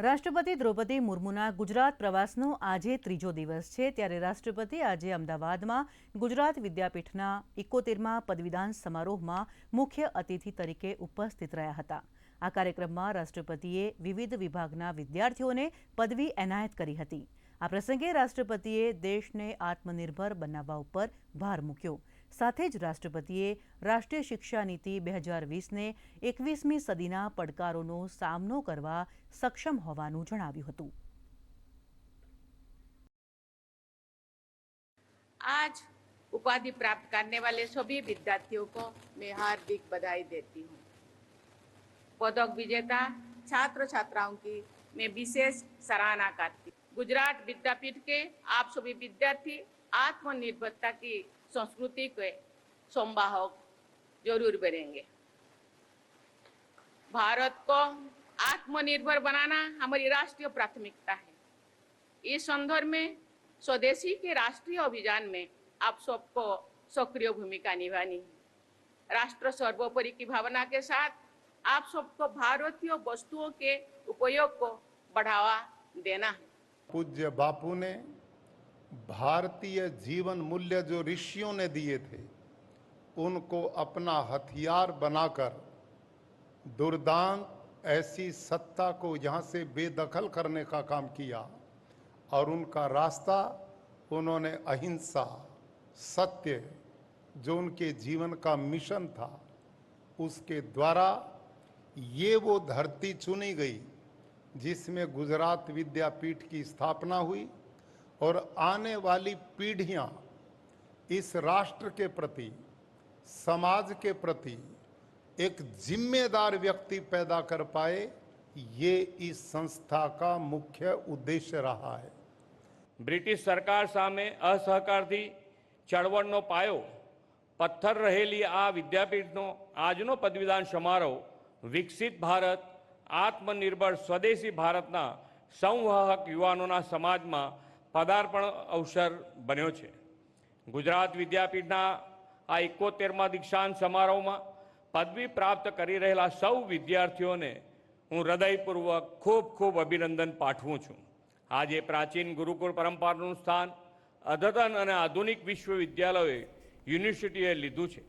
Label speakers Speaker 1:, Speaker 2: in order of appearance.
Speaker 1: રાષ્ટ્રપતિ દ્રૌપદી મુર્મુના ગુજરાત પ્રવાસનો આજે ત્રીજો દિવસ છે. ત્યારે રાષ્ટ્રપતિ આજે અમદાવાદમાં ગુજરાત વિદ્યાપીઠના ઇકોતેરમાં પદવીદાન સમારોહમાં મુખ્ય અતિથિ તરીકે ઉપસ્થિત રહ્યા હતા. આ કાર્યક્રમમાં રાષ્ટ્રપતિએ વિવિધ વિભાગના વિદ્યાર્થીઓને પદવી એનાયત કરી હતી. આ પ્રસંગે રાષ્ટ્રપતિએ દેશને આત્મનિર્ભર બનાવવા ઉપર ભાર મૂક્યો. સાથે જ રાષ્ટ્રપતિએ રાષ્ટ્રીય શિક્ષા નીતિ બે હજાર વીસને એકવીસમી સદીના પડકારોનો સામનો કરવા સક્ષમ હોવાનું જણાવ્યું હતું
Speaker 2: आज उपाधि प्राप्त करने वाले सभी विद्यार्थियों को मैं हार्दिक बधाई देती हूँ पदक विजेता छात्र छात्राओं की मैं विशेष सराहना करती हूँ गुजरात विद्यापीठ के आप सभी विद्यार्थी आत्मनिर्भरता की संस्कृति के संवाहक ज़रूर बनेंगे। भारत को आत्मनिर्भर बनाना हमारी राष्ट्रीय प्राथमिकता है। इस संदर्भ में स्वदेशी के राष्ट्रीय अभियान में आप सबको सक्रिय भूमिका निभानी है। राष्ट्र सर्वोपरि की भावना के साथ आप सबको भारतीय वस्तुओं के उपयोग को बढ़ावा देना है।
Speaker 3: पूज्य बापू ने भारतीय जीवन मूल्य जो ऋषियों ने दिए थे, उनको अपना हथियार बनाकर दुर्दांत ऐसी सत्ता को यहाँ से बेदखल करने का काम किया और उनका रास्ता, उन्होंने अहिंसा, सत्य, जो उनके जीवन का मिशन था, उसके द्वारा ये वो धरती चुनी गई, जिसमें गुजरात विद्यापीठ की स्थापना हुई। और आने वाली पीढ़ियां इस राष्ट्र के प्रति समाज के प्रति एक जिम्मेदार व्यक्ति पैदा कर पाए ये इस संस्था का मुख्य उद्देश्य रहा है
Speaker 4: બ્રિટિશ સરકાર સામે અસહકારથી ચળવળનો પાયો પથ્થર રહેલી આ વિદ્યાપીઠનો આજનો પદવીદાન સમારોહ વિકસિત ભારત આત્મનિર્ભર સ્વદેશી ભારતના સંવાહક યુવાનોના સમાજમાં પદાર્પણ અવસર બન્યો છે. ગુજરાત વિદ્યાપીઠના આ એકોતેરમાં દીક્ષાંત સમારોહમાં પદવી પ્રાપ્ત કરી રહેલા સૌ વિદ્યાર્થીઓને હું હૃદયપૂર્વક ખૂબ ખૂબ અભિનંદન પાઠવું છું. આજે પ્રાચીન ગુરુકુળ પરંપરાનું સ્થાન અદ્યતન અને આધુનિક વિશ્વવિદ્યાલયોએ યુનિવર્સિટીએ લીધું છે.